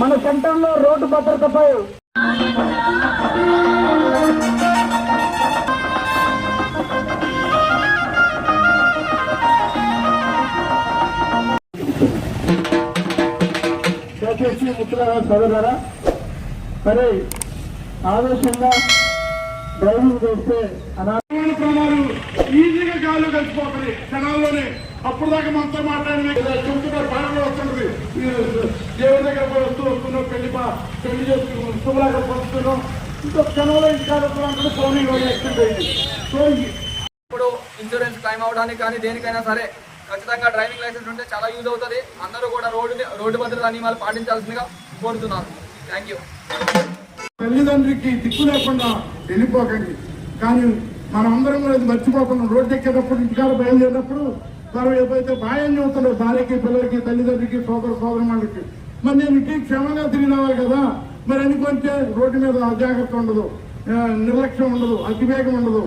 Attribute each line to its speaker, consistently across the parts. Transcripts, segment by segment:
Speaker 1: మన సెంటర్లో రోడ్డు భద్రతపై దయచేసి మిత్రులారా సోదరులారా మరి ఆవేశంగా డ్రైవింగ్ చేస్తే
Speaker 2: ఈజీగా గాల్లో కలిసిపోతుంది. క్షణాల్లోనే అప్పుడు దాకా మనతో మాట్లాడిన చూస్తున్నారు పా- పెళ్ళి చేసుకున్నాం శుభలాగా పంచుతున్నాం ఇంకో క్షణంలో ఇంకా ఫోన్ యాక్సిడెంట్ అయింది సో
Speaker 3: ఇప్పుడు ఇన్సూరెన్స్ క్లైమ్ అవడానికి కానీ దేనికైనా సరే ఖచ్చితంగా డ్రైవింగ్ లైసెన్స్ ఉంటే చాలా యూజ్ అవుతుంది. అందరూ కూడా రోడ్డు రోడ్డు భద్రతా నియమాలు పాటించాల్సిందిగా కోరుతున్నాను. థ్యాంక్ యూ
Speaker 2: తల్లిదండ్రికి దిక్కు లేకుండా వెళ్ళిపోకండి. కానీ మనమందరం కూడా ఇది మర్చిపోకుండా రోడ్డు ఎక్కేటప్పుడు ఇంటికాడ బయలుదేరినప్పుడు మనం ఏదైతే భయం చెబుతుండో భార్యకి పిల్లలకి తల్లిదండ్రికి సోదర సోదరులకి మరి నేను ఇంటికి క్షేమంగా తిరిగినవారు కదా. మరి అనుకుంటే రోడ్డు మీద అజాగ్రత్త ఉండదు. నిర్లక్ష్యం ఉండదు అతివేగం ఉండదు.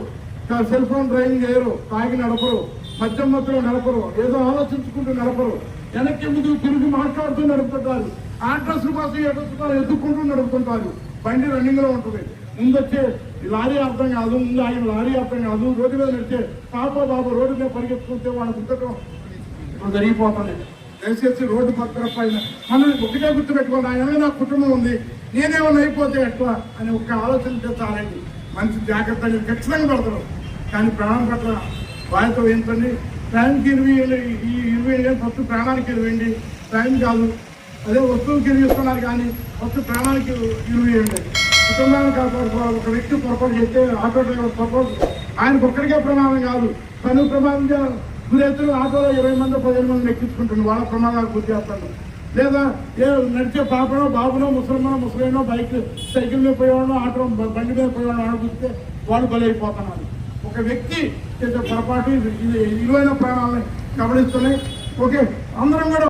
Speaker 2: సెల్ ఫోన్ డ్రైవింగ్ చేయరు తాగి నడపరు మధ్య మొత్తం నడపరు ఏదో ఆలోచించుకుంటూ నడపరు. వెనక్కి ముందు తిరిగి మాట్లాడుతూ నడుపుతుంటారు. ఆ డ్రెస్ కోసం ఏ డ్రెస్ కోసం ఎత్తుక్కుంటూ నడుపుతుంటారు. బండి రన్నింగ్లో ఉంటుంది. ముందు వచ్చే ఈ లారీ అర్థం కాదు ముందు ఆయన లారీ అర్థం కాదు. రోడ్డు మీద నడిచే పాప బాబు రోడ్డు మీద పరిగెత్తుకుంటే వాళ్ళ గుద్దటం ఇప్పుడు జరిగిపోతుంది. దయచేసి రోడ్డు పక్కన పైన మనం ఒకటే గుర్తుపెట్టుకోండి ఆయన నా కుటుంబం ఉంది. నేనేమన్నా అయిపోతే ఎట్లా అని ఒక ఆలోచన చాలండి. మంచి జాగ్రత్తగా ఖచ్చితంగా పడతారు కానీ ప్రాణం పట్ల బాధ్యత వహించండి. టైంకి ఇరవై ఏళ్ళు ఈ ఇరవై ఏళ్ళు ఫస్ట్ ప్రాణానికి ఇరవండి టైం కాదు. అదే వస్తువుకి ఇరిగిస్తున్నారు కానీ ఫస్ట్ ప్రాణానికి ఇరవై ఏళ్ళు. కుటుంబాన్ని కాపాడుకోవాలి ఒక వ్యక్తి పొరపాటు చేస్తే ఆటో డ్రైవర్ పొరపాటు ఆయనకు ఒక్కడికే ప్రమాదం కాదు. తను ప్రమాదం చే- ఆటోలో ఇరవై మంది పదిహేను మంది ఎక్కించుకుంటుంది వాళ్ళ ప్రమాదాలు గుర్తు చేస్తాను లేదా ఏ నడిచే పాపనో బాబునో ముసలిమో ముసలినో బైక్ సైకిల్ మీద పోయేవాడు ఆటో బండి మీద పోయేవాడు అడుగుతే వాళ్ళు బలైపోతున్నారు. ఒక వ్యక్తి చేసే పొరపాటు ఇది ఇది విలువైన ప్రాణాలని గమనిస్తున్నాయి ఓకే అందరం కూడా